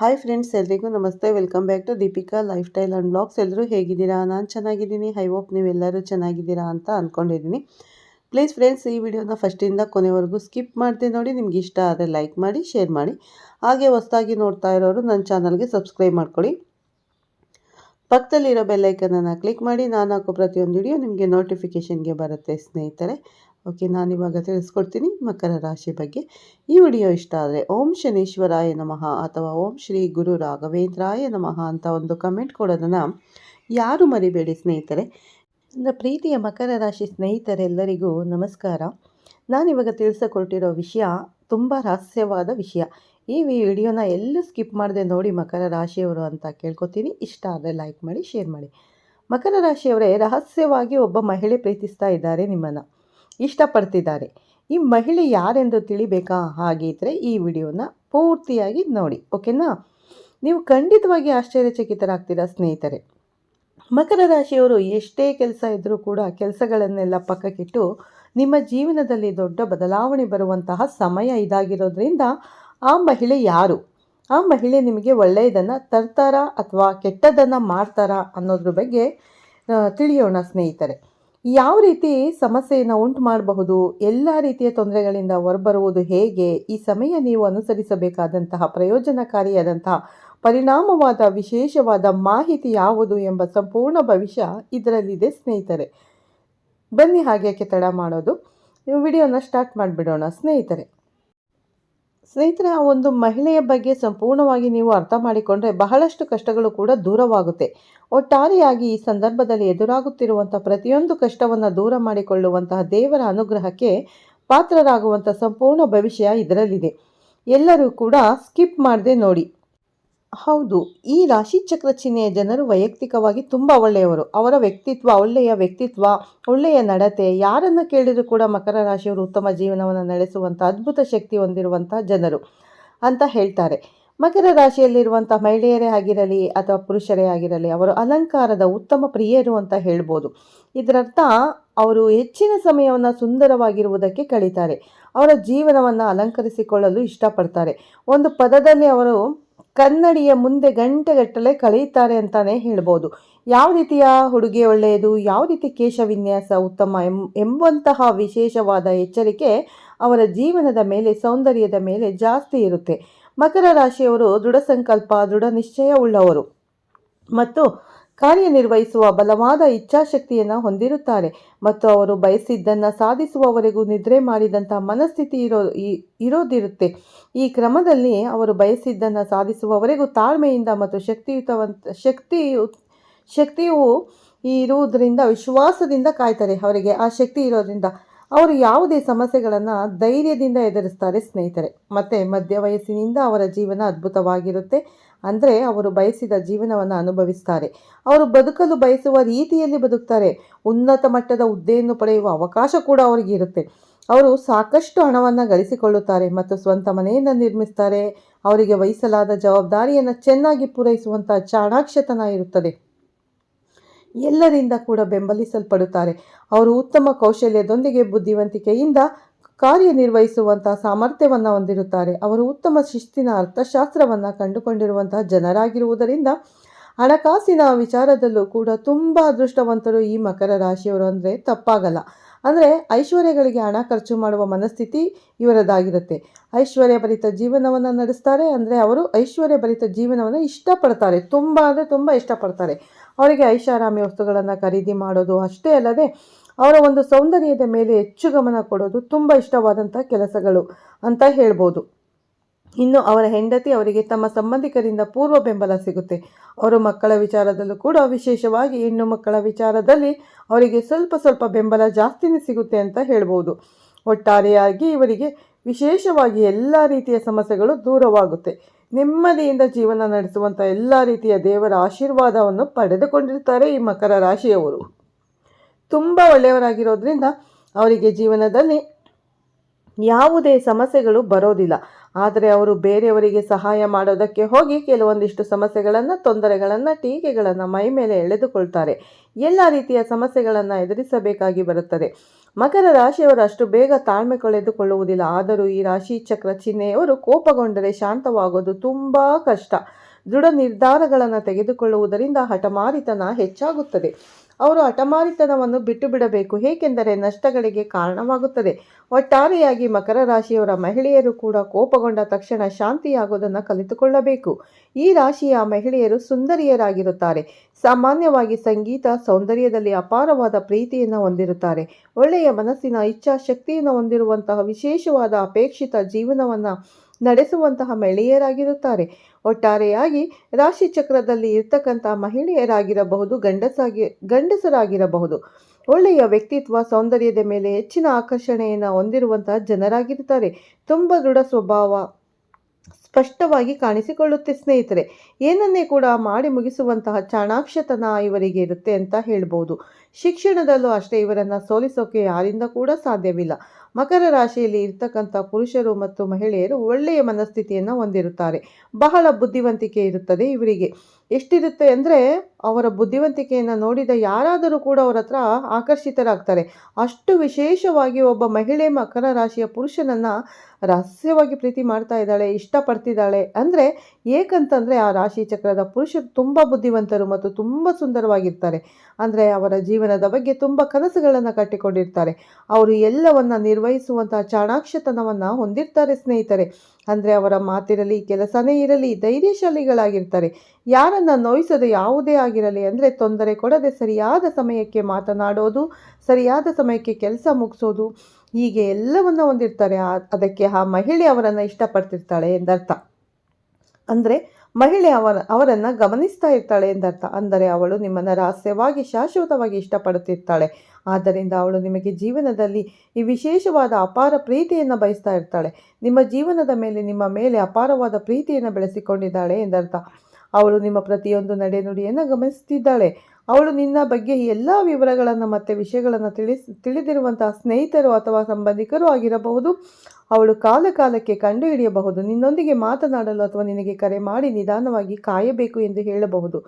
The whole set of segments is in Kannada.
ಹಾಯ್ ಫ್ರೆಂಡ್ಸ್ ಎಲ್ರಿಗೂ ನಮಸ್ತೆ. Welcome back to Deepika lifestyle and blogs ಎಲ್ಲರೂ ಹೇಗಿದ್ದೀರಾ? ನಾನು ಚೆನ್ನಾಗಿದ್ದೀನಿ. ಐ ಹೋಪ್ ನೀವೆಲ್ಲರೂ ಚೆನ್ನಾಗಿದ್ದೀರಾ ಅಂತ ಅಂದ್ಕೊಂಡಿದ್ದೀನಿ ಪ್ಲೀಸ್ ಫ್ರೆಂಡ್ಸ್ ಈ ವಿಡಿಯೋನ ಫಸ್ಟಿಂದ ಕೊನೆವರೆಗೂ ಸ್ಕಿಪ್ ಮಾಡ್ತೀನಿ ನೋಡಿ. ನಿಮ್ಗೆ ಇಷ್ಟ ಆದರೆ ಲೈಕ್ ಮಾಡಿ ಶೇರ್ ಮಾಡಿ. ಹಾಗೆ ಹೊಸದಾಗಿ ನೋಡ್ತಾ ಇರೋರು ನನ್ನ ಚಾನಲ್ಗೆ ಸಬ್ಸ್ಕ್ರೈಬ್ ಮಾಡ್ಕೊಳ್ಳಿ. ಪಕ್ಕದಲ್ಲಿರೋ ಬೆಲ್ಲೈಕನನ್ನು ಕ್ಲಿಕ್ ಮಾಡಿ. ನಾನು ಹಾಕೋ ಪ್ರತಿಯೊಂದು ವಿಡಿಯೋ ನಿಮಗೆ ನೋಟಿಫಿಕೇಷನ್ಗೆ ಬರುತ್ತೆ ಸ್ನೇಹಿತರೆ. ಓಕೆ ನಾನಿವಾಗ ತಿಳಿಸ್ಕೊಡ್ತೀನಿ ಮಕರ ರಾಶಿ ಬಗ್ಗೆ. ಈ ವಿಡಿಯೋ ಇಷ್ಟ ಆದರೆ ಓಂ ಶನೀಶ್ವರಾಯ ನಮಃ ಅಥವಾ ಓಂ ಶ್ರೀ ಗುರು ರಾಘವೇಂದ್ರಾಯ ನಮಃ ಅಂತ ಒಂದು ಕಮೆಂಟ್ ಕೊಡೋದನ್ನು ಯಾರು ಮರಿಬೇಡಿ ಸ್ನೇಹಿತರೆ. ನನ್ನ ಪ್ರೀತಿಯ ಮಕರ ರಾಶಿ ಸ್ನೇಹಿತರೆಲ್ಲರಿಗೂ ನಮಸ್ಕಾರ. ನಾನಿವಾಗ ತಿಳಿಸಿಕೊಟ್ಟಿರೋ ವಿಷಯ ತುಂಬ ರಹಸ್ಯವಾದ ವಿಷಯ. ಈ ವಿಡಿಯೋನ ಎಲ್ಲೂ ಸ್ಕಿಪ್ ಮಾಡದೆ ನೋಡಿ ಮಕರ ರಾಶಿಯವರು ಅಂತ ಕೇಳ್ಕೊತೀನಿ. ಇಷ್ಟ ಆದರೆ ಲೈಕ್ ಮಾಡಿ ಶೇರ್ ಮಾಡಿ. ಮಕರ ರಾಶಿಯವರೇ, ರಹಸ್ಯವಾಗಿ ಒಬ್ಬ ಮಹಿಳೆ ಪ್ರೀತಿಸ್ತಾ ಇದ್ದಾರೆ ನಿಮ್ಮನ್ನು. ಇಷ್ಟಪಡ್ತಿದ್ದಾರೆ. ಈ ಮಹಿಳೆ ಯಾರೆಂದು ತಿಳಿಬೇಕಾ? ಹಾಗಿದ್ದರೆ ಈ ವಿಡಿಯೋನ ಪೂರ್ತಿಯಾಗಿ ನೋಡಿ, ಓಕೆನಾ? ನೀವು ಖಂಡಿತವಾಗಿ ಆಶ್ಚರ್ಯಚಕಿತರಾಗ್ತೀರಾ ಸ್ನೇಹಿತರೆ. ಮಕರ ರಾಶಿಯವರು ಎಷ್ಟೇ ಕೆಲಸ ಇದ್ದರೂ ಕೂಡ ಕೆಲಸಗಳನ್ನೆಲ್ಲ ಪಕ್ಕಕ್ಕಿಟ್ಟು ನಿಮ್ಮ ಜೀವನದಲ್ಲಿ ದೊಡ್ಡ ಬದಲಾವಣೆ ಬರುವಂತಹ ಸಮಯ ಇದಾಗಿರೋದ್ರಿಂದ ಆ ಮಹಿಳೆ ಯಾರು? ಆ ಮಹಿಳೆ ನಿಮಗೆ ಒಳ್ಳೆಯದನ್ನು ತರ್ತಾರಾ ಅಥವಾ ಕೆಟ್ಟದನ್ನು ಮಾಡ್ತಾರಾ ಅನ್ನೋದ್ರ ಬಗ್ಗೆ ತಿಳಿಯೋಣ ಸ್ನೇಹಿತರೆ. ಯಾವ ರೀತಿ ಸಮಸ್ಯೆಯನ್ನು ಉಂಟು ಮಾಡಬಹುದು, ಎಲ್ಲ ರೀತಿಯ ತೊಂದರೆಗಳಿಂದ ಹೊರಬರುವುದು ಹೇಗೆ, ಈ ಸಮಯ ನೀವು ಅನುಸರಿಸಬೇಕಾದಂತಹ ಪ್ರಯೋಜನಕಾರಿಯಾದಂತಹ ಪರಿಣಾಮವಾದ ವಿಶೇಷವಾದ ಮಾಹಿತಿ ಯಾವುದು ಎಂಬ ಸಂಪೂರ್ಣ ಭವಿಷ್ಯ ಇದರಲ್ಲಿದೆ ಸ್ನೇಹಿತರೆ. ಬನ್ನಿ ಹಾಗೆ ತಡ ಮಾಡೋದು. ವಿಡಿಯೋನ ಸ್ಟಾರ್ಟ್ ಮಾಡಿಬಿಡೋಣ ಸ್ನೇಹಿತರೆ. ಸ್ನೇಹಿತರೆ, ಆ ಒಂದು ಮಹಿಳೆಯ ಬಗ್ಗೆ ಸಂಪೂರ್ಣವಾಗಿ ನೀವು ಅರ್ಥ ಮಾಡಿಕೊಂಡ್ರೆ ಬಹಳಷ್ಟು ಕಷ್ಟಗಳು ಕೂಡ ದೂರವಾಗುತ್ತೆ. ಒಟ್ಟಾರೆಯಾಗಿ ಈ ಸಂದರ್ಭದಲ್ಲಿ ಎದುರಾಗುತ್ತಿರುವಂಥ ಪ್ರತಿಯೊಂದು ಕಷ್ಟವನ್ನು ದೂರ ಮಾಡಿಕೊಳ್ಳುವಂತಹ ದೇವರ ಅನುಗ್ರಹಕ್ಕೆ ಪಾತ್ರರಾಗುವಂಥ ಸಂಪೂರ್ಣ ಭವಿಷ್ಯ ಇದರಲ್ಲಿದೆ. ಎಲ್ಲರೂ ಕೂಡ ಸ್ಕಿಪ್ ಮಾಡದೆ ನೋಡಿ. ಹೌದು, ಈ ರಾಶಿ ಚಕ್ರ ಚಿಹ್ನೆಯ ಜನರು ವೈಯಕ್ತಿಕವಾಗಿ ತುಂಬ ಒಳ್ಳೆಯವರು. ಅವರ ವ್ಯಕ್ತಿತ್ವ, ಒಳ್ಳೆಯ ವ್ಯಕ್ತಿತ್ವ, ಒಳ್ಳೆಯ ನಡತೆ, ಯಾರನ್ನು ಕೇಳಿದರೂ ಕೂಡ ಮಕರ ರಾಶಿಯವರು ಉತ್ತಮ ಜೀವನವನ್ನು ನಡೆಸುವಂಥ ಅದ್ಭುತ ಶಕ್ತಿ ಹೊಂದಿರುವಂಥ ಜನರು ಅಂತ ಹೇಳ್ತಾರೆ. ಮಕರ ರಾಶಿಯಲ್ಲಿರುವಂಥ ಮಹಿಳೆಯರೇ ಆಗಿರಲಿ ಅಥವಾ ಪುರುಷರೇ ಆಗಿರಲಿ, ಅವರು ಅಲಂಕಾರದ ಉತ್ತಮ ಪ್ರಿಯರು ಅಂತ ಹೇಳ್ಬೋದು. ಇದರರ್ಥ, ಅವರು ಹೆಚ್ಚಿನ ಸಮಯವನ್ನು ಸುಂದರವಾಗಿರುವುದಕ್ಕೆ ಕಳೀತಾರೆ. ಅವರ ಜೀವನವನ್ನು ಅಲಂಕರಿಸಿಕೊಳ್ಳಲು ಇಷ್ಟಪಡ್ತಾರೆ. ಒಂದು ಪದದಲ್ಲಿ ಅವರು ಕನ್ನಡಿಯ ಮುಂದೆ ಗಂಟೆಗಟ್ಟಲೆ ಕಳೆಯುತ್ತಾರೆ ಅಂತಲೇ ಹೇಳ್ಬೋದು. ಯಾವ ರೀತಿಯ ಹುಡುಗಿ ಒಳ್ಳೆಯದು? ಯಾವ ರೀತಿ ಕೇಶ ವಿನ್ಯಾಸ ಉತ್ತಮ ಎಂ, ಎಂಬಂತಹ ವಿಶೇಷವಾದ ಎಚ್ಚರಿಕೆ ಅವರ ಜೀವನದ ಮೇಲೆ, ಸೌಂದರ್ಯದ ಮೇಲೆ ಜಾಸ್ತಿ ಇರುತ್ತೆ. ಮಕರ ರಾಶಿಯವರು ದೃಢ ಸಂಕಲ್ಪ, ದೃಢ ನಿಶ್ಚಯ ಉಳ್ಳವರು. ಮತ್ತು ಕಾರ್ಯನಿರ್ವಹಿಸುವ ಬಲವಾದ ಇಚ್ಛಾಶಕ್ತಿಯನ್ನು ಹೊಂದಿರುತ್ತಾರೆ. ಮತ್ತು ಅವರು ಬಯಸಿದ್ದನ್ನು ಸಾಧಿಸುವವರೆಗೂ ನಿದ್ರೆ ಮಾಡಿದಂಥ ಮನಸ್ಥಿತಿ ಇರೋ ಇರೋದಿರುತ್ತೆ. ಈ ಕ್ರಮದಲ್ಲಿ ಅವರು ಬಯಸಿದ್ದನ್ನು ಸಾಧಿಸುವವರೆಗೂ ತಾಳ್ಮೆಯಿಂದ ಮತ್ತು ಶಕ್ತಿಯುತವಂತ, ಶಕ್ತಿಯು ಶಕ್ತಿಯು ಇರುವುದರಿಂದ, ವಿಶ್ವಾಸದಿಂದ ಕಾಯ್ತಾರೆ. ಅವರಿಗೆ ಆ ಶಕ್ತಿ ಇರೋದ್ರಿಂದ ಅವರು ಯಾವುದೇ ಸಮಸ್ಯೆಗಳನ್ನು ಧೈರ್ಯದಿಂದ ಎದುರಿಸ್ತಾರೆ ಸ್ನೇಹಿತರೆ. ಮತ್ತು ಮಧ್ಯ ವಯಸ್ಸಿನಿಂದ ಅವರ ಜೀವನ ಅದ್ಭುತವಾಗಿರುತ್ತೆ. ಅಂದರೆ ಅವರು ಬಯಸಿದ ಜೀವನವನ್ನು ಅನುಭವಿಸ್ತಾರೆ. ಅವರು ಬದುಕಲು ಬಯಸುವ ರೀತಿಯಲ್ಲಿ ಬದುಕ್ತಾರೆ. ಉನ್ನತ ಮಟ್ಟದ ಹುದ್ದೆಯನ್ನು ಪಡೆಯುವ ಅವಕಾಶ ಕೂಡ ಅವರಿಗೆ ಇರುತ್ತೆ. ಅವರು ಸಾಕಷ್ಟು ಹಣವನ್ನು ಗಳಿಸಿಕೊಳ್ಳುತ್ತಾರೆ ಮತ್ತು ಸ್ವಂತ ಮನೆಯನ್ನು ನಿರ್ಮಿಸ್ತಾರೆ. ಅವರಿಗೆ ವಹಿಸಲಾದ ಜವಾಬ್ದಾರಿಯನ್ನು ಚೆನ್ನಾಗಿ ಪೂರೈಸುವಂಥ ಚಾಣಾಕ್ಷತನ ಇರುತ್ತದೆ. ಎಲ್ಲರಿಂದ ಕೂಡ ಬೆಂಬಲಿಸಲ್ಪಡುತ್ತಾರೆ. ಅವರು ಉತ್ತಮ ಕೌಶಲ್ಯದೊಂದಿಗೆ ಬುದ್ಧಿವಂತಿಕೆಯಿಂದ ಕಾರ್ಯನಿರ್ವಹಿಸುವಂತಹ ಸಾಮರ್ಥ್ಯವನ್ನು ಹೊಂದಿರುತ್ತಾರೆ. ಅವರು ಉತ್ತಮ ಶಿಸ್ತಿನ ಅರ್ಥಶಾಸ್ತ್ರವನ್ನು ಕಂಡುಕೊಂಡಿರುವಂತಹ ಜನರಾಗಿರುವುದರಿಂದ ಹಣಕಾಸಿನ ವಿಚಾರದಲ್ಲೂ ಕೂಡ ತುಂಬ ಅದೃಷ್ಟವಂತರು ಈ ಮಕರ ರಾಶಿಯವರು ಅಂದರೆ ತಪ್ಪಾಗಲ್ಲ. ಅಂದರೆ ಐಶ್ವರ್ಯಗಳಿಗೆ ಹಣ ಖರ್ಚು ಮಾಡುವ ಮನಸ್ಥಿತಿ ಇವರದಾಗಿರುತ್ತೆ. ಐಶ್ವರ್ಯ ಭರಿತ ಜೀವನವನ್ನು ನಡೆಸ್ತಾರೆ ಅಂದರೆ ಅವರು ಐಶ್ವರ್ಯ ಭರಿತ ಜೀವನವನ್ನು ಇಷ್ಟಪಡ್ತಾರೆ. ತುಂಬ ಅಂದರೆ ತುಂಬ ಇಷ್ಟಪಡ್ತಾರೆ. ಅವರಿಗೆ ಐಷಾರಾಮಿ ವಸ್ತುಗಳನ್ನು ಖರೀದಿ ಮಾಡೋದು ಅಷ್ಟೇ ಅಲ್ಲದೆ ಅವರ ಒಂದು ಸೌಂದರ್ಯದ ಮೇಲೆ ಹೆಚ್ಚು ಗಮನ ಕೊಡೋದು ತುಂಬ ಇಷ್ಟವಾದಂಥ ಕೆಲಸಗಳು ಅಂತ ಹೇಳ್ಬೋದು. ಇನ್ನು ಅವರ ಹೆಂಡತಿ ಅವರಿಗೆ ತಮ್ಮ ಸಂಬಂಧಿಕರಿಂದ ಪೂರ್ವ ಬೆಂಬಲ ಸಿಗುತ್ತೆ. ಅವರ ಮಕ್ಕಳ ವಿಚಾರದಲ್ಲೂ ಕೂಡ ವಿಶೇಷವಾಗಿ ಹೆಣ್ಣು ಮಕ್ಕಳ ವಿಚಾರದಲ್ಲಿ ಅವರಿಗೆ ಸ್ವಲ್ಪ ಸ್ವಲ್ಪ ಬೆಂಬಲ ಜಾಸ್ತಿನೇ ಸಿಗುತ್ತೆ ಅಂತ ಹೇಳ್ಬೋದು. ಒಟ್ಟಾರೆಯಾಗಿ ಇವರಿಗೆ ವಿಶೇಷವಾಗಿ ಎಲ್ಲ ರೀತಿಯ ಸಮಸ್ಯೆಗಳು ದೂರವಾಗುತ್ತೆ. ನೆಮ್ಮದಿಯಿಂದ ಜೀವನ ನಡೆಸುವಂಥ ಎಲ್ಲ ರೀತಿಯ ದೇವರ ಆಶೀರ್ವಾದವನ್ನು ಪಡೆದುಕೊಂಡಿರ್ತಾರೆ ಈ ಮಕರ ರಾಶಿಯವರು. ತುಂಬ ಒಳ್ಳೆಯವರಾಗಿರೋದ್ರಿಂದ ಅವರಿಗೆ ಜೀವನದಲ್ಲಿ ಯಾವುದೇ ಸಮಸ್ಯೆಗಳು ಬರೋದಿಲ್ಲ. ಆದರೆ ಅವರು ಬೇರೆಯವರಿಗೆ ಸಹಾಯ ಮಾಡೋದಕ್ಕೆ ಹೋಗಿ ಕೆಲವೊಂದಿಷ್ಟು ಸಮಸ್ಯೆಗಳನ್ನು, ತೊಂದರೆಗಳನ್ನು, ಟೀಕೆಗಳನ್ನು ಮೈ ಮೇಲೆ ಎಳೆದುಕೊಳ್ತಾರೆ. ಎಲ್ಲ ರೀತಿಯ ಸಮಸ್ಯೆಗಳನ್ನು ಎದುರಿಸಬೇಕಾಗಿ ಬರುತ್ತದೆ. ಮಕರ ರಾಶಿಯವರು ಅಷ್ಟು ಬೇಗ ತಾಳ್ಮೆ ಕಳೆದುಕೊಳ್ಳುವುದಿಲ್ಲ. ಆದರೂ ಈ ರಾಶಿ ಚಕ್ರ ಚಿಹ್ನೆಯವರು ಕೋಪಗೊಂಡರೆ ಶಾಂತವಾಗೋದು ತುಂಬ ಕಷ್ಟ. ದೃಢ ನಿರ್ಧಾರಗಳನ್ನು ತೆಗೆದುಕೊಳ್ಳುವುದರಿಂದ ಹಠಮಾರಿತನ ಹೆಚ್ಚಾಗುತ್ತದೆ. ಅವರು ಹಠಮಾರಿತನವನ್ನು ಬಿಟ್ಟು ಬಿಡಬೇಕು. ಏಕೆಂದರೆ ನಷ್ಟಗಳಿಗೆ ಕಾರಣವಾಗುತ್ತದೆ. ಒಟ್ಟಾರೆಯಾಗಿ ಮಕರ ರಾಶಿಯವರ ಮಹಿಳೆಯರು ಕೂಡ ಕೋಪಗೊಂಡ ತಕ್ಷಣ ಶಾಂತಿಯಾಗೋದನ್ನು ಕಲಿತುಕೊಳ್ಳಬೇಕು. ಈ ರಾಶಿಯ ಮಹಿಳೆಯರು ಸುಂದರಿಯರಾಗಿರುತ್ತಾರೆ. ಸಾಮಾನ್ಯವಾಗಿ ಸಂಗೀತ, ಸೌಂದರ್ಯದಲ್ಲಿ ಅಪಾರವಾದ ಪ್ರೀತಿಯನ್ನು ಹೊಂದಿರುತ್ತಾರೆ. ಒಳ್ಳೆಯ ಮನಸ್ಸಿನ ಇಚ್ಛಾಶಕ್ತಿಯನ್ನು ಹೊಂದಿರುವಂತಹ ವಿಶೇಷವಾದ ಅಪೇಕ್ಷಿತ ಜೀವನವನ್ನು ನಡೆಸುವಂತಹ ಮಹಿಳೆಯರಾಗಿರುತ್ತಾರೆ. ಒಟ್ಟಾರೆಯಾಗಿ ರಾಶಿ ಚಕ್ರದಲ್ಲಿ ಇರ್ತಕ್ಕಂಥ ಮಹಿಳೆಯರಾಗಿರಬಹುದು, ಗಂಡಸಾಗಿ, ಗಂಡಸರಾಗಿರಬಹುದು. ಒಳ್ಳೆಯ ವ್ಯಕ್ತಿತ್ವ, ಸೌಂದರ್ಯದ ಮೇಲೆ ಹೆಚ್ಚಿನ ಆಕರ್ಷಣೆಯನ್ನು ಹೊಂದಿರುವಂತಹ ಜನರಾಗಿರುತ್ತಾರೆ ತುಂಬ ದೃಢ ಸ್ವಭಾವ ಸ್ಪಷ್ಟವಾಗಿ ಕಾಣಿಸಿಕೊಳ್ಳುತ್ತೆ ಸ್ನೇಹಿತರೆ. ಏನನ್ನೇ ಕೂಡ ಮಾಡಿ ಮುಗಿಸುವಂತಹ ಚಾಣಾಕ್ಷತನ ಇವರಿಗೆ ಇರುತ್ತೆ ಅಂತ ಹೇಳ್ಬೋದು. ಶಿಕ್ಷಣದಲ್ಲೂ ಅಷ್ಟೇ ಇವರನ್ನು ಸೋಲಿಸೋಕೆ ಯಾರಿಂದ ಕೂಡ ಸಾಧ್ಯವಿಲ್ಲ. ಮಕರ ರಾಶಿಯಲ್ಲಿ ಇರ್ತಕ್ಕಂಥ ಪುರುಷರು ಮತ್ತು ಮಹಿಳೆಯರು ಒಳ್ಳೆಯ ಮನಸ್ಥಿತಿಯನ್ನು ಹೊಂದಿರುತ್ತಾರೆ. ಬಹಳ ಬುದ್ಧಿವಂತಿಕೆ ಇರುತ್ತದೆ ಇವರಿಗೆ. ಎಷ್ಟಿರುತ್ತೆ ಅಂದರೆ ಅವರ ಬುದ್ಧಿವಂತಿಕೆಯನ್ನು ನೋಡಿದ ಯಾರಾದರೂ ಕೂಡ ಅವರ ಹತ್ರ ಆಕರ್ಷಿತರಾಗ್ತಾರೆ. ಅಷ್ಟು ವಿಶೇಷವಾಗಿ ಒಬ್ಬ ಮಹಿಳೆ ಮಕರ ರಾಶಿಯ ಪುರುಷನನ್ನು ರಹಸ್ಯವಾಗಿ ಪ್ರೀತಿ ಮಾಡ್ತಾ ಇದ್ದಾಳೆ, ಇಷ್ಟಪಡ್ತಿದ್ದಾಳೆ ಅಂದರೆ ಏಕಂತಂದರೆ ಆ ರಾಶಿ ಚಕ್ರದ ಪುರುಷರು ತುಂಬ ಬುದ್ಧಿವಂತರು ಮತ್ತು ತುಂಬ ಸುಂದರವಾಗಿರ್ತಾರೆ. ಅಂದರೆ ಅವರ ಜೀವನದ ಬಗ್ಗೆ ತುಂಬ ಕನಸುಗಳನ್ನು ಕಟ್ಟಿಕೊಂಡಿರ್ತಾರೆ. ಅವರು ಎಲ್ಲವನ್ನು ನಿರ್ವಹಿಸುವಂತಹ ಚಾಣಾಕ್ಷತನವನ್ನು ಹೊಂದಿರ್ತಾರೆ ಸ್ನೇಹಿತರೆ. ಅಂದರೆ ಅವರ ಮಾತಿರಲಿ ಕೆಲಸನೇ ಇರಲಿ, ಧೈರ್ಯಶಾಲಿಗಳಾಗಿರ್ತಾರೆ. ಯಾರನ್ನು ನೋಯಿಸದೆ ಯಾವುದೇ ಆಗಿರಲಿ ಅಂದರೆ ತೊಂದರೆ ಕೊಡದೆ ಸರಿಯಾದ ಸಮಯಕ್ಕೆ ಮಾತನಾಡೋದು, ಸರಿಯಾದ ಸಮಯಕ್ಕೆ ಕೆಲಸ ಮುಗಿಸೋದು, ಹೀಗೆ ಎಲ್ಲವನ್ನು ಹೊಂದಿರ್ತಾರೆ. ಅದಕ್ಕೆ ಆ ಮಹಿಳೆ ಅವರನ್ನು ಇಷ್ಟಪಡ್ತಿರ್ತಾಳೆ ಎಂದರ್ಥ. ಅಂದರೆ ಮಹಿಳೆ ಅವರ, ಅವರನ್ನು ಗಮನಿಸ್ತಾ ಇರ್ತಾಳೆ ಎಂದರ್ಥ. ಅಂದರೆ ಅವಳು ನಿಮ್ಮನ್ನು ರಹಸ್ಯವಾಗಿ, ಶಾಶ್ವತವಾಗಿ ಇಷ್ಟಪಡುತ್ತಿರ್ತಾಳೆ. ಆದ್ದರಿಂದ ಅವಳು ನಿಮಗೆ ಜೀವನದಲ್ಲಿ ಈ ವಿಶೇಷವಾದ ಅಪಾರ ಪ್ರೀತಿಯನ್ನು ಬಯಸ್ತಾ ಇರ್ತಾಳೆ. ನಿಮ್ಮ ಜೀವನದ ಮೇಲೆ, ನಿಮ್ಮ ಮೇಲೆ ಅಪಾರವಾದ ಪ್ರೀತಿಯನ್ನು ಬೆಳೆಸಿಕೊಂಡಿದ್ದಾಳೆ ಎಂದರ್ಥ. ಅವಳು ನಿಮ್ಮ ಪ್ರತಿಯೊಂದು ನಡೆನುಡಿಯನ್ನು ಗಮನಿಸುತ್ತಿದ್ದಾಳೆ ಅವಳು ನಿನ್ನ ಬಗ್ಗೆ ಎಲ್ಲ ವಿವರಗಳನ್ನು ಮತ್ತು ವಿಷಯಗಳನ್ನು ತಿಳಿಸ್, ತಿಳಿದಿರುವಂತಹ ಸ್ನೇಹಿತರು ಅಥವಾ ಸಂಬಂಧಿಕರು ಆಗಿರಬಹುದು. ಅವಳು ಕಾಲ ಕಾಲಕ್ಕೆ ಕಂಡುಹಿಡಿಯಬಹುದು. ನಿನ್ನೊಂದಿಗೆ ಮಾತನಾಡಲು ಅಥವಾ ನಿನಗೆ ಕರೆ ಮಾಡಿ ನಿಧಾನವಾಗಿ ಕಾಯಬೇಕು ಎಂದು ಹೇಳಬಹುದು.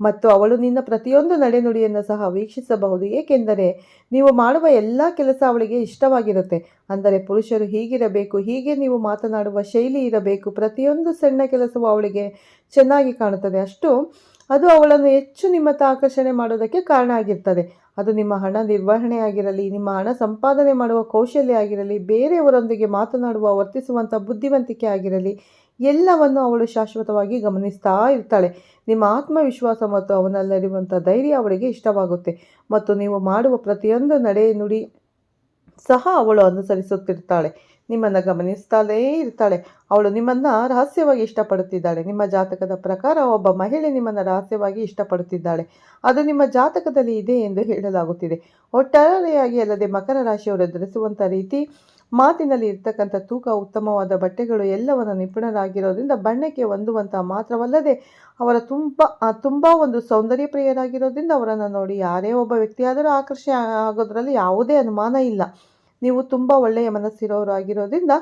ಮತ್ತು ಅವಳು ನಿನ್ನ ಪ್ರತಿಯೊಂದು ನಡೆನುಡಿಯನ್ನು ಸಹ ವೀಕ್ಷಿಸಬಹುದು. ಏಕೆಂದರೆ ನೀವು ಮಾಡುವ ಎಲ್ಲ ಕೆಲಸ ಅವಳಿಗೆ ಇಷ್ಟವಾಗಿರುತ್ತೆ. ಅಂದರೆ ಪುರುಷರು ಹೀಗಿರಬೇಕು, ಹೀಗೆ ನೀವು ಮಾತನಾಡುವ ಶೈಲಿ ಇರಬೇಕು. ಪ್ರತಿಯೊಂದು ಸಣ್ಣ ಕೆಲಸವು ಅವಳಿಗೆ ಚೆನ್ನಾಗಿ ಕಾಣುತ್ತದೆ. ಅಷ್ಟು ಅದು ಅವಳನ್ನು ಹೆಚ್ಚು ನಿಮ್ಮ ಆಕರ್ಷಣೆ ಮಾಡೋದಕ್ಕೆ ಕಾರಣ ಆಗಿರ್ತದೆ. ಅದು ನಿಮ್ಮ ಹಣ ನಿರ್ವಹಣೆ ಆಗಿರಲಿ, ನಿಮ್ಮ ಹಣ ಸಂಪಾದನೆ ಮಾಡುವ ಕೌಶಲ್ಯ ಆಗಿರಲಿ, ಬೇರೆಯವರೊಂದಿಗೆ ಮಾತನಾಡುವ ವರ್ತಿಸುವಂಥ ಬುದ್ಧಿವಂತಿಕೆ ಆಗಿರಲಿ, ಎಲ್ಲವನ್ನು ಅವಳು ಶಾಶ್ವತವಾಗಿ ಗಮನಿಸ್ತಾ ಇರ್ತಾಳೆ. ನಿಮ್ಮ ಆತ್ಮವಿಶ್ವಾಸ ಮತ್ತು ಅವನಲ್ಲಿರುವಂಥ ಧೈರ್ಯ ಅವಳಿಗೆ ಇಷ್ಟವಾಗುತ್ತೆ. ಮತ್ತು ನೀವು ಮಾಡುವ ಪ್ರತಿಯೊಂದು ನಡೆ ನುಡಿ ಸಹ ಅವಳು ಅನುಸರಿಸುತ್ತಿರ್ತಾಳೆ. ನಿಮ್ಮನ್ನು ಗಮನಿಸ್ತಾಲೇ ಇರ್ತಾಳೆ. ಅವಳು ನಿಮ್ಮನ್ನು ರಹಸ್ಯವಾಗಿ ಇಷ್ಟಪಡುತ್ತಿದ್ದಾಳೆ. ನಿಮ್ಮ ಜಾತಕದ ಪ್ರಕಾರ ಒಬ್ಬ ಮಹಿಳೆ ನಿಮ್ಮನ್ನು ರಹಸ್ಯವಾಗಿ ಇಷ್ಟಪಡುತ್ತಿದ್ದಾಳೆ. ಅದು ನಿಮ್ಮ ಜಾತಕದಲ್ಲಿ ಇದೆ ಎಂದು ಹೇಳಲಾಗುತ್ತಿದೆ. ಒಟ್ಟಾರೆಯಾಗಿ ಅಲ್ಲದೆ ಮಕರ ರಾಶಿಯವರು ಧರಿಸುವಂಥ ರೀತಿ, ಮಾತಿನಲ್ಲಿ ಇರ್ತಕ್ಕಂಥ ತೂಕ, ಉತ್ತಮವಾದ ಬಟ್ಟೆಗಳು ಎಲ್ಲವನ್ನು ನಿಪುಣರಾಗಿರೋದ್ರಿಂದ ಬಣ್ಣಕ್ಕೆ ಹೊಂದುವಂಥ ಮಾತ್ರವಲ್ಲದೆ ಅವರ ತುಂಬ ತುಂಬ ಒಂದು ಸೌಂದರ್ಯ ಪ್ರಿಯರಾಗಿರೋದ್ರಿಂದ ಅವರನ್ನು ನೋಡಿ ಯಾರೇ ಒಬ್ಬ ವ್ಯಕ್ತಿಯಾದರೂ ಆಕರ್ಷಣೆ ಆಗೋದ್ರಲ್ಲಿ ಯಾವುದೇ ಅನುಮಾನ ಇಲ್ಲ. ನೀವು ತುಂಬ ಒಳ್ಳೆಯ ಮನಸ್ಸಿರೋರು ಆಗಿರೋದ್ರಿಂದ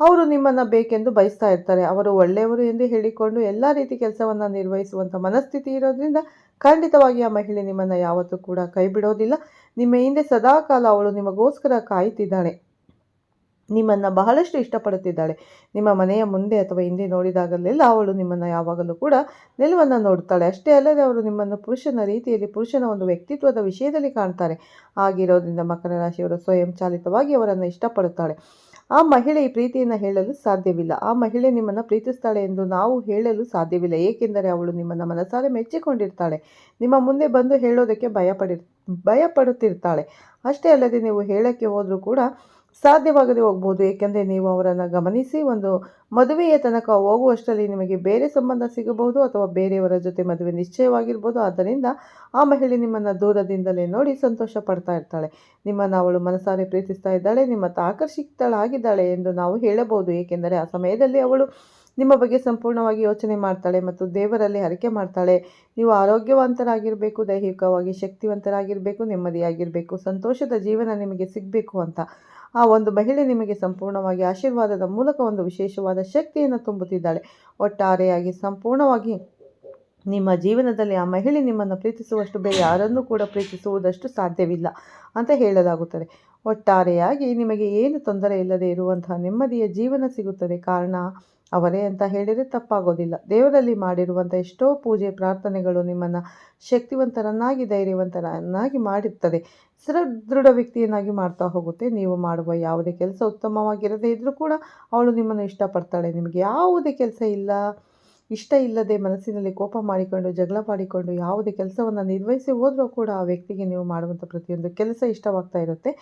ಅವರು ನಿಮ್ಮನ್ನು ಬೇಕೆಂದು ಬಯಸ್ತಾ ಇರ್ತಾರೆ. ಅವರು ಒಳ್ಳೆಯವರು ಎಂದು ಹೇಳಿಕೊಂಡು ಎಲ್ಲ ರೀತಿ ಕೆಲಸವನ್ನು ನಿರ್ವಹಿಸುವಂಥ ಮನಸ್ಥಿತಿ ಇರೋದ್ರಿಂದ ಖಂಡಿತವಾಗಿ ಆ ಮಹಿಳೆ ನಿಮ್ಮನ್ನು ಯಾವತ್ತೂ ಕೂಡ ಕೈ ಬಿಡೋದಿಲ್ಲ ನಿಮ್ಮ ಹಿಂದೆ ಸದಾಕಾಲ ಅವಳು ನಿಮಗೋಸ್ಕರ ಕಾಯುತ್ತಿದ್ದಾಳೆ ನಿಮ್ಮನ್ನು ಬಹಳಷ್ಟು ಇಷ್ಟಪಡುತ್ತಿದ್ದಾಳೆ. ನಿಮ್ಮ ಮನೆಯ ಮುಂದೆ ಅಥವಾ ಹಿಂದೆ ನೋಡಿದಾಗಲೆಲ್ಲ ಅವಳು ನಿಮ್ಮನ್ನು ಯಾವಾಗಲೂ ಕೂಡ ನಿಲುವನ್ನು ನೋಡ್ತಾಳೆ ಅಷ್ಟೇ ಅಲ್ಲದೆ ಅವರು ನಿಮ್ಮನ್ನು ಪುರುಷನ ರೀತಿಯಲ್ಲಿ, ಪುರುಷನ ಒಂದು ವ್ಯಕ್ತಿತ್ವದ ವಿಷಯದಲ್ಲಿ ಕಾಣ್ತಾರೆ. ಆಗಿರೋದ್ರಿಂದ ಮಕರ ರಾಶಿಯವರು ಸ್ವಯಂ ಚಾಲಿತವಾಗಿ ಅವರನ್ನು ಇಷ್ಟಪಡುತ್ತಾಳೆ. ಆ ಮಹಿಳೆ ಈ ಪ್ರೀತಿಯನ್ನು ಹೇಳಲು ಸಾಧ್ಯವಿಲ್ಲ. ಆ ಮಹಿಳೆ ನಿಮ್ಮನ್ನು ಪ್ರೀತಿಸ್ತಾಳೆ ಎಂದು ನಾವು ಹೇಳಲು ಸಾಧ್ಯವಿಲ್ಲ. ಏಕೆಂದರೆ ಅವಳು ನಿಮ್ಮನ್ನು ಮನಸಾರೆ ಮೆಚ್ಚಿಕೊಂಡಿರ್ತಾಳೆ. ನಿಮ್ಮ ಮುಂದೆ ಬಂದು ಹೇಳೋದಕ್ಕೆ ಭಯಪಡಿ, ಭಯಪಡುತ್ತಿರ್ತಾಳೆ. ಅಷ್ಟೇ ಅಲ್ಲದೆ ನೀವು ಹೇಳೋಕ್ಕೆ ಹೋದರೂ ಕೂಡ ಸಾಧ್ಯವಾಗದೆ ಹೋಗ್ಬೋದು. ಏಕೆಂದರೆ ನೀವು ಅವರನ್ನು ಗಮನಿಸಿ ಒಂದು ಮದುವೆಯ ತನಕ ಹೋಗುವಷ್ಟರಲ್ಲಿ ನಿಮಗೆ ಬೇರೆ ಸಂಬಂಧ ಸಿಗಬಹುದು ಅಥವಾ ಬೇರೆಯವರ ಜೊತೆ ಮದುವೆ ನಿಶ್ಚಯವಾಗಿರ್ಬೋದು. ಆದ್ದರಿಂದ ಆ ಮಹಿಳೆ ನಿಮ್ಮನ್ನು ದೂರದಿಂದಲೇ ನೋಡಿ ಸಂತೋಷ ಪಡ್ತಾ ಇರ್ತಾಳೆ. ನಿಮ್ಮನ್ನು ಅವಳು ಮನಸಾರೆ ಪ್ರೀತಿಸ್ತಾ ಇದ್ದಾಳೆ. ನಿಮ್ಮತ್ತ ಆಕರ್ಷಿತಳಾಗಿದ್ದಾಳೆ ಎಂದು ನಾವು ಹೇಳಬಹುದು. ಏಕೆಂದರೆ ಆ ಸಮಯದಲ್ಲಿ ಅವಳು ನಿಮ್ಮ ಬಗ್ಗೆ ಸಂಪೂರ್ಣವಾಗಿ ಯೋಚನೆ ಮಾಡ್ತಾಳೆ ಮತ್ತು ದೇವರಲ್ಲಿ ಹರಕೆ ಮಾಡ್ತಾಳೆ. ನೀವು ಆರೋಗ್ಯವಂತರಾಗಿರಬೇಕು, ದೈಹಿಕವಾಗಿ ಶಕ್ತಿವಂತರಾಗಿರಬೇಕು, ನೆಮ್ಮದಿಯಾಗಿರಬೇಕು, ಸಂತೋಷದ ಜೀವನ ನಿಮಗೆ ಸಿಗಬೇಕು ಅಂತ. ಆ ಒಂದು ಮಹಿಳೆ ನಿಮಗೆ ಸಂಪೂರ್ಣವಾಗಿ ಆಶೀರ್ವಾದದ ಮೂಲಕ ಒಂದು ವಿಶೇಷವಾದ ಶಕ್ತಿಯನ್ನು ತುಂಬುತ್ತಿದ್ದಾಳೆ. ಒಟ್ಟಾರೆಯಾಗಿ ಸಂಪೂರ್ಣವಾಗಿ ನಿಮ್ಮ ಜೀವನದಲ್ಲಿ ಆ ಮಹಿಳೆ ನಿಮ್ಮನ್ನು ಪ್ರೀತಿಸುವಷ್ಟು ಬೇರೆ ಯಾರನ್ನೂ ಕೂಡ ಪ್ರೀತಿಸುವುದಷ್ಟು ಸಾಧ್ಯವಿಲ್ಲ ಅಂತ ಹೇಳಲಾಗುತ್ತದೆ. ಒಟ್ಟಾರೆಯಾಗಿ ನಿಮಗೆ ಏನು ತೊಂದರೆ ಇಲ್ಲದೆ ಇರುವಂತಹ ನೆಮ್ಮದಿಯ ಜೀವನ ಸಿಗುತ್ತದೆ. ಕಾರಣ ಅವರೇ ಅಂತ ಹೇಳಿದರೆ ತಪ್ಪಾಗೋದಿಲ್ಲ. ದೇವರಲ್ಲಿ ಮಾಡಿರುವಂಥ ಎಷ್ಟೋ ಪೂಜೆ ಪ್ರಾರ್ಥನೆಗಳು ನಿಮ್ಮನ್ನು ಶಕ್ತಿವಂತರನ್ನಾಗಿ, ಧೈರ್ಯವಂತರನ್ನಾಗಿ ಮಾಡಿರ್ತದೆ. ಸದೃಢ ವ್ಯಕ್ತಿಯನ್ನಾಗಿ ಮಾಡ್ತಾ ಹೋಗುತ್ತೆ. ನೀವು ಮಾಡುವ ಯಾವುದೇ ಕೆಲಸ ಉತ್ತಮವಾಗಿರದೇ ಇದ್ದರೂ ಕೂಡ ಅವಳು ನಿಮ್ಮನ್ನು ಇಷ್ಟಪಡ್ತಾಳೆ. ನಿಮಗೆ ಯಾವುದೇ ಕೆಲಸ ಇಲ್ಲ. ಇಷ್ಟ ಇಲ್ಲದೆ ಮನಸ್ಸಿನಲ್ಲಿ ಕೋಪ ಮಾಡಿಕೊಂಡು, ಜಗಳ ಮಾಡಿಕೊಂಡು ಯಾವುದೇ ಕೆಲಸವನ್ನು ನಿರ್ವಹಿಸಿ ಹೋದರೂ ಕೂಡ ಆ ವ್ಯಕ್ತಿಗೆ ನೀವು ಮಾಡುವಂಥ ಪ್ರತಿಯೊಂದು ಕೆಲಸ ಇಷ್ಟವಾಗ್ತಾ ಇರುತ್ತೆ.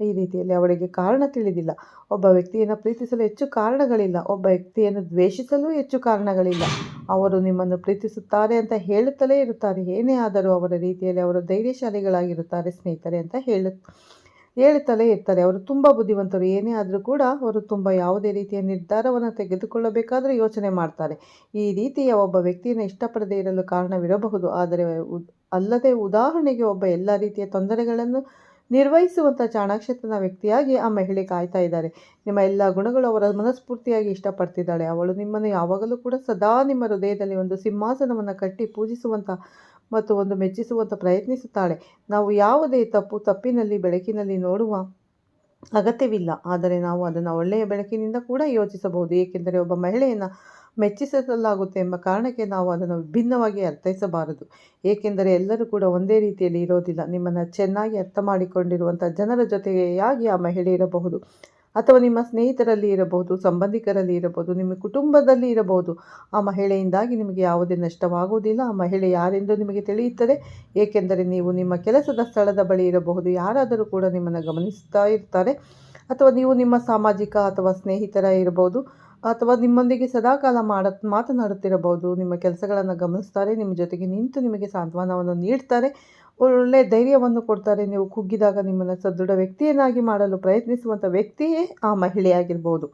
ಈ ರೀತಿಯಲ್ಲಿ ಅವಳಿಗೆ ಕಾರಣ ತಿಳಿದಿಲ್ಲ. ಒಬ್ಬ ವ್ಯಕ್ತಿಯನ್ನು ಪ್ರೀತಿಸಲು ಹೆಚ್ಚು ಕಾರಣಗಳಿಲ್ಲ. ಒಬ್ಬ ವ್ಯಕ್ತಿಯನ್ನು ದ್ವೇಷಿಸಲು ಹೆಚ್ಚು ಕಾರಣಗಳಿಲ್ಲ. ಅವರು ನಿಮ್ಮನ್ನು ಪ್ರೀತಿಸುತ್ತಾರೆ ಅಂತ ಹೇಳುತ್ತಲೇ ಇರುತ್ತಾರೆ. ಏನೇ ಆದರೂ ಅವರ ರೀತಿಯಲ್ಲಿ ಅವರು ಧೈರ್ಯಶಾಲಿಗಳಾಗಿರುತ್ತಾರೆ ಸ್ನೇಹಿತರೆ ಅಂತ ಹೇಳು, ಹೇಳುತ್ತಲೇ ಇರ್ತಾರೆ. ಅವರು ತುಂಬ ಬುದ್ಧಿವಂತರು. ಏನೇ ಆದರೂ ಕೂಡ ಅವರು ತುಂಬ ಯಾವುದೇ ರೀತಿಯ ನಿರ್ಧಾರವನ್ನು ತೆಗೆದುಕೊಳ್ಳಬೇಕಾದರೂ ಯೋಚನೆ ಮಾಡ್ತಾರೆ. ಈ ರೀತಿಯ ಒಬ್ಬ ವ್ಯಕ್ತಿಯನ್ನು ಇಷ್ಟಪಡದೇ ಇರಲು ಕಾರಣವಿರಬಹುದು. ಆದರೆ ಅಲ್ಲದೆ ಉದಾಹರಣೆಗೆ ಒಬ್ಬ ಎಲ್ಲ ರೀತಿಯ ತೊಂದರೆಗಳನ್ನು ನಿರ್ವಹಿಸುವಂಥ ಚಾಣಾಕ್ಷತನ ವ್ಯಕ್ತಿಯಾಗಿ ಆ ಮಹಿಳೆ ಕಾಯ್ತಾ ಇದ್ದಾರೆ. ನಿಮ್ಮ ಎಲ್ಲ ಗುಣಗಳು ಅವರ ಮನಸ್ಫೂರ್ತಿಯಾಗಿ ಇಷ್ಟಪಡ್ತಿದ್ದಾಳೆ. ಅವಳು ನಿಮ್ಮನ್ನು ಯಾವಾಗಲೂ ಕೂಡ ಸದಾ ನಿಮ್ಮ ಹೃದಯದಲ್ಲಿ ಒಂದು ಸಿಂಹಾಸನವನ್ನು ಕಟ್ಟಿ ಪೂಜಿಸುವಂಥ ಮತ್ತು ಒಂದು ಮೆಚ್ಚಿಸುವಂಥ ಪ್ರಯತ್ನಿಸುತ್ತಾಳೆ. ನಾವು ಯಾವುದೇ ತಪ್ಪು ತಪ್ಪಿನಲ್ಲಿ, ಬೆಳಕಿನಲ್ಲಿ ನೋಡುವ ಅಗತ್ಯವಿಲ್ಲ. ಆದರೆ ನಾವು ಅದನ್ನು ಒಳ್ಳೆಯ ಬೆಳಕಿನಿಂದ ಕೂಡ ಯೋಚಿಸಬಹುದು. ಏಕೆಂದರೆ ಒಬ್ಬ ಮಹಿಳೆಯನ್ನು ಮೆಚ್ಚಿಸಲಾಗುತ್ತೆ ಎಂಬ ಕಾರಣಕ್ಕೆ ನಾವು ಅದನ್ನು ವಿಭಿನ್ನವಾಗಿ ಅರ್ಥೈಸಬಾರದು. ಏಕೆಂದರೆ ಎಲ್ಲರೂ ಕೂಡ ಒಂದೇ ರೀತಿಯಲ್ಲಿ ಇರೋದಿಲ್ಲ. ನಿಮ್ಮನ್ನು ಚೆನ್ನಾಗಿ ಅರ್ಥ ಮಾಡಿಕೊಂಡಿರುವಂಥ ಜನರ ಜೊತೆಯಾಗಿ ಆ ಮಹಿಳೆ ಇರಬಹುದು. ಅಥವಾ ನಿಮ್ಮ ಸ್ನೇಹಿತರಲ್ಲಿ ಇರಬಹುದು, ಸಂಬಂಧಿಕರಲ್ಲಿ ಇರಬಹುದು, ನಿಮ್ಮ ಕುಟುಂಬದಲ್ಲಿ ಇರಬಹುದು. ಆ ಮಹಿಳೆಯಿಂದಾಗಿ ನಿಮಗೆ ಯಾವುದೇ ನಷ್ಟವಾಗುವುದಿಲ್ಲ. ಆ ಮಹಿಳೆ ಯಾರೆಂದು ನಿಮಗೆ ತಿಳಿಯುತ್ತದೆ. ಏಕೆಂದರೆ ನೀವು ನಿಮ್ಮ ಕೆಲಸದ ಸ್ಥಳದ ಬಳಿ ಇರಬಹುದು. ಯಾರಾದರೂ ಕೂಡ ನಿಮ್ಮನ್ನು ಗಮನಿಸ್ತಾ ಇರ್ತಾರೆ. ಅಥವಾ ನೀವು ನಿಮ್ಮ ಸಾಮಾಜಿಕ ಅಥವಾ ಸ್ನೇಹಿತರ ಇರಬಹುದು. ಅಥವಾ ನಿಮ್ಮೊಂದಿಗೆ ಸದಾಕಾಲ ಮಾಡ, ಮಾತನಾಡುತ್ತಿರಬಹುದು. ನಿಮ್ಮ ಕೆಲಸಗಳನ್ನು ಗಮನಿಸ್ತಾರೆ. ನಿಮ್ಮ ಜೊತೆಗೆ ನಿಂತು ನಿಮಗೆ ಸಾಂತ್ವನವನ್ನು ನೀಡ್ತಾರೆ. ಒಳ್ಳೆಯ ಧೈರ್ಯವನ್ನು ಕೊಡ್ತಾರೆ. ನೀವು ಕುಗ್ಗಿದಾಗ ನಿಮ್ಮನ್ನು ಸದೃಢ ವ್ಯಕ್ತಿಯನ್ನಾಗಿ ಮಾಡಲು ಪ್ರಯತ್ನಿಸುವಂಥ ವ್ಯಕ್ತಿಯೇ ಆ ಮಹಿಳೆಯಾಗಿರ್ಬೋದು.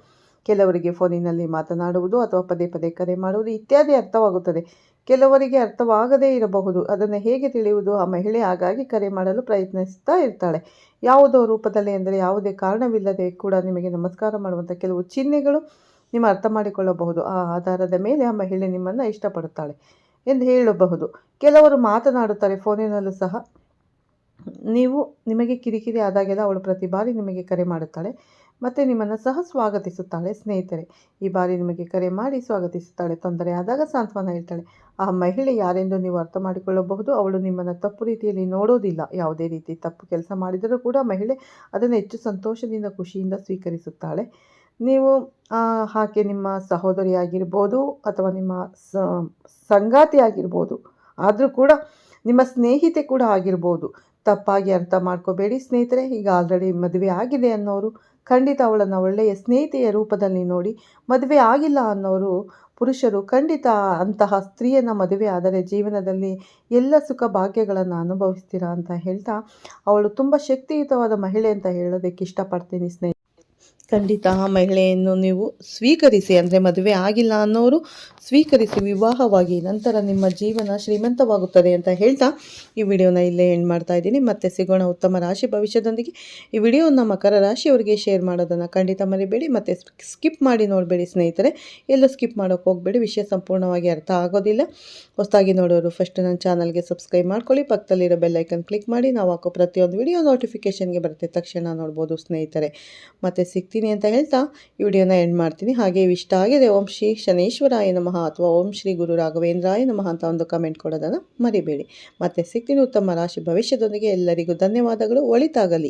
ಕೆಲವರಿಗೆ ಫೋನಿನಲ್ಲಿ ಮಾತನಾಡುವುದು ಅಥವಾ ಪದೇ ಪದೇ ಕರೆ ಮಾಡುವುದು ಇತ್ಯಾದಿ ಅರ್ಥವಾಗುತ್ತದೆ. ಕೆಲವರಿಗೆ ಅರ್ಥವಾಗದೇ ಇರಬಹುದು. ಅದನ್ನು ಹೇಗೆ ತಿಳಿಯುವುದು? ಆ ಮಹಿಳೆ ಹಾಗಾಗಿ ಕರೆ ಮಾಡಲು ಪ್ರಯತ್ನಿಸ್ತಾ ಇರ್ತಾಳೆ. ಯಾವುದೋ ರೂಪದಲ್ಲಿ ಅಂದರೆ ಯಾವುದೇ ಕಾರಣವಿಲ್ಲದೆ ಕೂಡ ನಿಮಗೆ ನಮಸ್ಕಾರ ಮಾಡುವಂಥ ಕೆಲವು ಚಿಹ್ನೆಗಳು ನಿಮ್ಮ ಅರ್ಥ ಮಾಡಿಕೊಳ್ಳಬಹುದು. ಆ ಆಧಾರದ ಮೇಲೆ ಆ ಮಹಿಳೆ ನಿಮ್ಮನ್ನು ಇಷ್ಟಪಡುತ್ತಾಳೆ ಎಂದು ಹೇಳಬಹುದು. ಕೆಲವರು ಮಾತನಾಡುತ್ತಾರೆ, ಫೋನಿನಲ್ಲೂ ಸಹ. ನೀವು ನಿಮಗೆ ಕಿರಿಕಿರಿ ಆದಾಗೆಲ್ಲ ಅವಳು ಪ್ರತಿ ಬಾರಿ ನಿಮಗೆ ಕರೆ ಮಾಡುತ್ತಾಳೆ ಮತ್ತು ನಿಮ್ಮನ್ನು ಸಹ ಸ್ವಾಗತಿಸುತ್ತಾಳೆ. ಸ್ನೇಹಿತರೆ, ಈ ಬಾರಿ ನಿಮಗೆ ಕರೆ ಮಾಡಿ ಸ್ವಾಗತಿಸುತ್ತಾಳೆ. ತೊಂದರೆ ಆದಾಗ ಸಾಂತ್ವನ ಹೇಳ್ತಾಳೆ. ಆ ಮಹಿಳೆ ಯಾರೆಂದು ನೀವು ಅರ್ಥ ಮಾಡಿಕೊಳ್ಳಬಹುದು. ಅವಳು ನಿಮ್ಮನ್ನು ತಪ್ಪು ರೀತಿಯಲ್ಲಿ ನೋಡೋದಿಲ್ಲ. ಯಾವುದೇ ರೀತಿ ತಪ್ಪು ಕೆಲಸ ಮಾಡಿದರೂ ಕೂಡ ಮಹಿಳೆ ಅದನ್ನು ಹೆಚ್ಚು ಸಂತೋಷದಿಂದ, ಖುಷಿಯಿಂದ ಸ್ವೀಕರಿಸುತ್ತಾಳೆ. ನೀವು ಹಾಗೆ ನಿಮ್ಮ ಸಹೋದರಿಯಾಗಿರ್ಬೋದು ಅಥವಾ ನಿಮ್ಮ ಸಂಗಾತಿ ಆಗಿರ್ಬೋದು ಆದರೂ ಕೂಡ ನಿಮ್ಮ ಸ್ನೇಹಿತೆ ಕೂಡ ಆಗಿರ್ಬೋದು. ತಪ್ಪಾಗಿ ಅರ್ಥ ಮಾಡ್ಕೋಬೇಡಿ ಸ್ನೇಹಿತರೆ, ಈಗ ಆಲ್ರೆಡಿ ಮದುವೆ ಆಗಿದೆ ಅನ್ನೋರು, ಖಂಡಿತ ಅವಳನ್ನು ಒಳ್ಳೆಯ ಸ್ನೇಹಿತೆಯ ರೂಪದಲ್ಲಿ ನೋಡಿ ಮದುವೆ ಆಗಿಲ್ಲ ಅನ್ನೋರು ಪುರುಷರು ಖಂಡಿತ ಅಂತಹ ಸ್ತ್ರೀಯನ್ನು ಮದುವೆ ಆದರೆ ಜೀವನದಲ್ಲಿ ಎಲ್ಲ ಸುಖ ಭಾಗ್ಯಗಳನ್ನು ಅನುಭವಿಸ್ತೀರಾ ಅಂತ ಹೇಳ್ತಾ, ಅವಳು ತುಂಬ ಶಕ್ತಿಯುತವಾದ ಮಹಿಳೆ ಅಂತ ಹೇಳೋದಕ್ಕೆ ಇಷ್ಟಪಡ್ತೀನಿ ಸ್ನೇಹಿತರೆ. ಖಂಡಿತ ಆ ಮಹಿಳೆಯನ್ನು ನೀವು ಸ್ವೀಕರಿಸಿ, ಅಂದರೆ ಮದುವೆ ಆಗಿಲ್ಲ ಅನ್ನೋರು ಸ್ವೀಕರಿಸಿ ವಿವಾಹವಾಗಿ ನಂತರ ನಿಮ್ಮ ಜೀವನ ಶ್ರೀಮಂತವಾಗುತ್ತದೆ ಅಂತ ಹೇಳ್ತಾ ಈ ವಿಡಿಯೋನ ಇಲ್ಲೇ ಎಂಡ್ ಮಾಡ್ತಾ ಇದ್ದೀನಿ. ಮತ್ತೆ ಸಿಗೋಣ ಉತ್ತಮ ರಾಶಿ ಭವಿಷ್ಯದೊಂದಿಗೆ. ಈ ವಿಡಿಯೋನ ಮಕರ ರಾಶಿಯವರಿಗೆ ಶೇರ್ ಮಾಡೋದನ್ನು ಖಂಡಿತ ಮರಿಬೇಡಿ. ಮತ್ತು ಸ್ಕಿಪ್ ಮಾಡಿ ನೋಡಬೇಡಿ ಸ್ನೇಹಿತರೆ. ಎಲ್ಲೂ ಸ್ಕಿಪ್ ಮಾಡೋಕ್ಕೆ ಹೋಗಬೇಡಿ. ವಿಷಯ ಸಂಪೂರ್ಣವಾಗಿ ಅರ್ಥ ಆಗೋದಿಲ್ಲ. ಹೊಸದಾಗಿ ನೋಡೋರು ಫಸ್ಟ್ ನನ್ನ ಚಾನಲ್ಗೆ ಸಬ್ಸ್ಕ್ರೈಬ್ ಮಾಡ್ಕೊಳ್ಳಿ. ಪಕ್ಕದಲ್ಲಿರೋ ಬೆಲ್ಲೈಕನ್ ಕ್ಲಿಕ್ ಮಾಡಿ. ನಾವು ಹಾಕೋ ಪ್ರತಿಯೊಂದು ವಿಡಿಯೋ ನೋಟಿಫಿಕೇಷನ್ಗೆ ಬರುತ್ತೆ. ತಕ್ಷಣ ನೋಡ್ಬೋದು ಸ್ನೇಹಿತರೆ. ಮತ್ತು ಸಿಗ್ತೀನಿ ಅಂತ ಹೇಳ್ತಾ ಈ ವಿಡಿಯೋನ ಎಂಡ್ ಮಾಡ್ತೀನಿ. ಹಾಗೆ ಇಷ್ಟ ಆಗಿದೆ, ಓಂ ಶ್ರೀ ಶನೇಶ್ವರಾಯ ನಮಃ ಅಥವಾ ಓಂ ಶ್ರೀ ಗುರು ರಾಘವೇಂದ್ರಾಯ ನಮಃ ಅಂತ ಒಂದು ಕಮೆಂಟ್ ಕೊಡೋದನ್ನು ಮರಿಬೇಡಿ. ಮತ್ತೆ ಸಿಗ್ತೀನಿ ಉತ್ತಮ ರಾಶಿ ಭವಿಷ್ಯದೊಂದಿಗೆ ಎಲ್ಲರಿಗೂ ಧನ್ಯವಾದಗಳು. ಒಳಿತಾಗಲಿ.